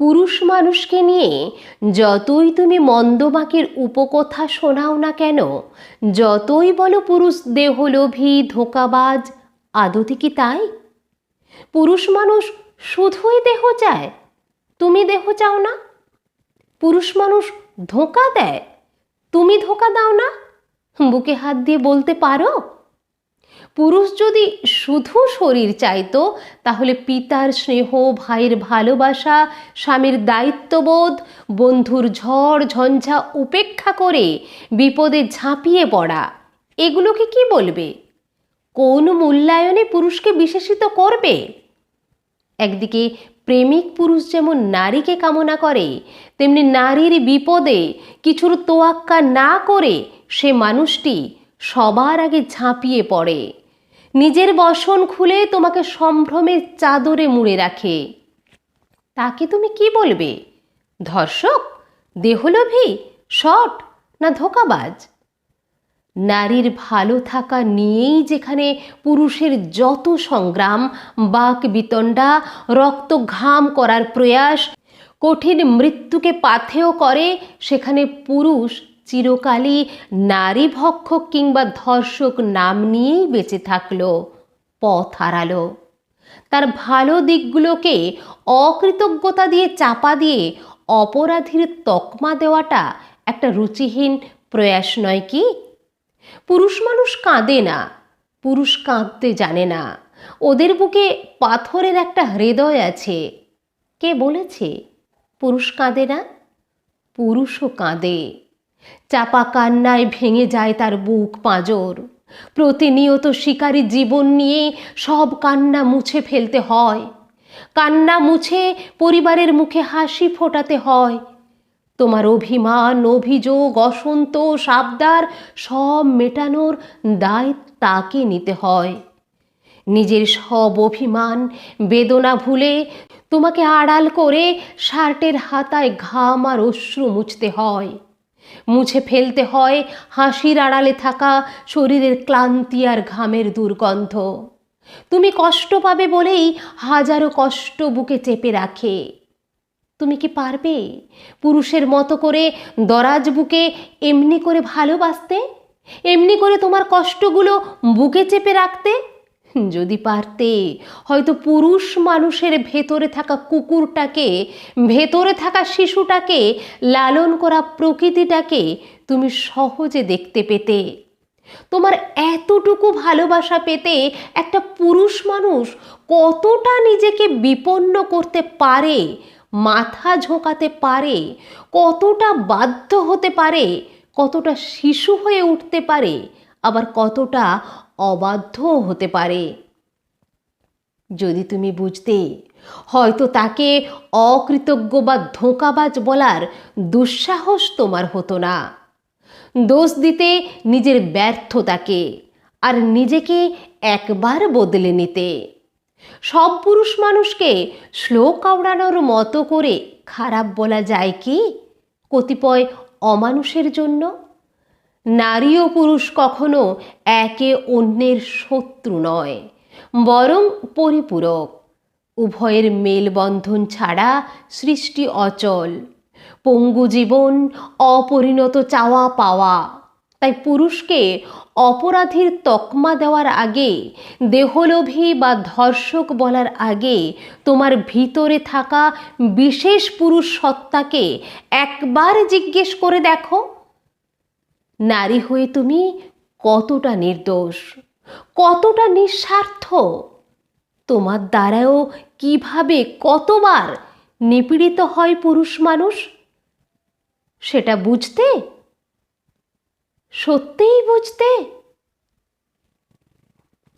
পুরুষ মানুষকে নিয়ে যতই তুমি মন্দমাকের উপকথা শোনাও না কেন, যতই বলো পুরুষ দেহলোভী, ধোকাবাজ আদতে কি তাই? পুরুষ মানুষ শুধুই দেহ চায়, তুমি দেহ চাও না। পুরুষ মানুষ ধোঁকা দেয়, তুমি ধোঁকা দাও না। বুকে হাত দিয়ে বলতে পারো? পুরুষ যদি শুধু শরীর চাইতো, তাহলে পিতার স্নেহ, ভাইয়ের ভালোবাসা, স্বামীর দায়িত্ববোধ, বন্ধুর ঝড়, ঝঞ্ঝা উপেক্ষা করে বিপদে ঝাঁপিয়ে পড়া, এগুলোকে কি বলবে? কোন মূল্যায়নে পুরুষকে বিশেষিত করবে? একদিকে প্রেমিক পুরুষ যেমন নারীকে কামনা করে, তেমনি নারীর বিপদে কিছুর তোয়াক্কা না করে সে মানুষটি সবার আগে ঝাঁপিয়ে পড়ে। নিজের বসন খুলে তোমাকে সম্ভ্রমের চাদরে মুড়ে রাখে। তাকে তুমি কি বলবে? ধর্ষক? দেহলোভী? শট না ধোকাবাজ? নারীর ভালো থাকা নিয়েই যেখানে পুরুষের যত সংগ্রাম, বাক বিতণ্ডা, রক্ত ঘাম করার প্রয়াস, কঠিন মৃত্যুকে পাথেয় করে, সেখানে পুরুষ চিরকালই নারী ভক্ষক কিংবা ধর্ষক নাম নিয়েই বেঁচে থাকল, পথ হারালো। তার ভালো দিকগুলোকে অকৃতজ্ঞতা দিয়ে চাপা দিয়ে অপরাধীর তকমা দেওয়াটা একটা রুচিহীন প্রয়াস নয় কি? পুরুষ মানুষ কাঁদে না, পুরুষ কাঁদতে জানে না। ওদের বুকে পাথরের একটা হৃদয় আছে। কে বলেছে? পুরুষ কাঁদে না, পুরুষও কাঁদে। চাপা কান্নায় ভেঙে যায় তার বুক পাঁজর। প্রতিনিয়ত শিকারী জীবন নিয়ে সব কান্না মুছে ফেলতে হয়। কান্না মুছে পরিবারের মুখে হাসি ফোটাতে হয়। তোমার অভিমান, অভিযোগ, অসন্তোষ, আবদার সব মেটানোর দায় তাকে নিতে হয়। নিজের সব অভিমান, বেদনা ভুলে তোমাকে আড়াল করে শার্টের হাতায় ঘাম আর অশ্রু মুছতে হয়। মুছে ফেলতে হয় হাসির আড়ালে থাকা শরীরের ক্লান্তি আর ঘামের দুর্গন্ধ। তুমি কষ্ট পাবে বলেই হাজারো কষ্ট বুকে চেপে রাখে। তুমি কি পারবে পুরুষের মতো করে দরাজ বুকে এমনি করে ভালোবাসতে? এমনি করে তোমার কষ্টগুলো বুকে চেপে রাখতে? যদি পারতে, হয়তো পুরুষ মানুষের ভেতরে থাকা কুকুরটাকে, ভেতরে থাকা শিশুটাকে লালন করা প্রকৃতিটাকে তুমি সহজে দেখতে পেতে। তোমার এতটুকু ভালোবাসা পেতে একটা পুরুষ মানুষ কতটা নিজেকে বিপন্ন করতে পারে, মাথা ঝোঁকাতে পারে, কতটা বাধ্য হতে পারে, কতটা শিশু হয়ে উঠতে পারে, আবার কতটা অবাধ্য হতে পারে। যদি তুমি বুঝতে, হয়তো তাকে অকৃতজ্ঞ বা ধোঁকাবাজ বলার দুঃসাহস তোমার হতো না। দোষ দিতে নিজের ব্যর্থতাকে আর নিজেকে একবার বদলে নিতে। সব পুরুষ মানুষকে শ্লোক আওড়ানোর মতো করে খারাপ বলা যায় কি? কতিপয় অমানুষের জন্য? নারী ও পুরুষ কখনো একে অন্যের শত্রু নয়, বরং পরিপূরক। উভয়ের মেলবন্ধন ছাড়া সৃষ্টি অচল। পঙ্গু জীবন অপরিণত চাওয়া পাওয়া। তাই পুরুষকে অপরাধীর তকমা দেওয়ার আগে, দেহলোভী বা ধর্ষক বলার আগে তোমার ভিতরে থাকা বিশেষ পুরুষ সত্তাকে একবার জিজ্ঞেস করে দেখো। নারী হয়ে তুমি কতটা নির্দোষ, কতটা নিঃস্বার্থ? তোমার দ্বারাও কীভাবে কতবার নিপীড়িত হয় পুরুষ মানুষ? সেটা বুঝতে, সত্যিই বুঝতে